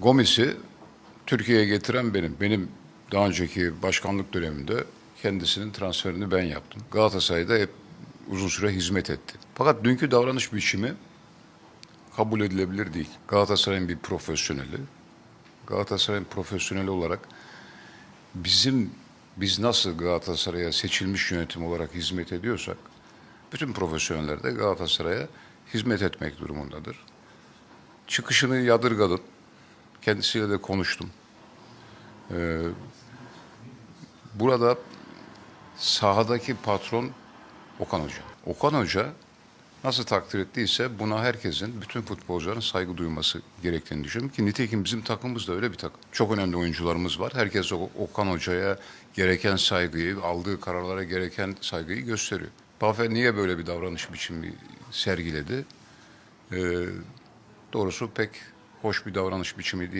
Gomis'i Türkiye'ye getiren benim. Benim daha önceki başkanlık döneminde kendisinin transferini ben yaptım. Galatasaray'da hep uzun süre hizmet etti. Fakat dünkü davranış biçimi kabul edilebilir değil. Galatasaray'ın bir profesyoneli. Galatasaray'ın profesyoneli olarak bizim biz nasıl Galatasaray'a seçilmiş yönetim olarak hizmet ediyorsak bütün profesyoneller de Galatasaray'a hizmet etmek durumundadır. Çıkışını yadırgadım. Kendisiyle de konuştum. Ee, burada sahadaki patron Okan Hoca. Okan Hoca nasıl takdir ettiyse buna herkesin, bütün futbolcuların saygı duyması gerektiğini düşünüyorum ki nitekim bizim takımımız da öyle bir takım. Çok önemli oyuncularımız var. Herkes Okan Hoca'ya gereken saygıyı, aldığı kararlara gereken saygıyı gösteriyor. Bafe niye böyle bir davranış biçimi sergiledi? Ee, doğrusu pek hoş bir davranış biçimi değil.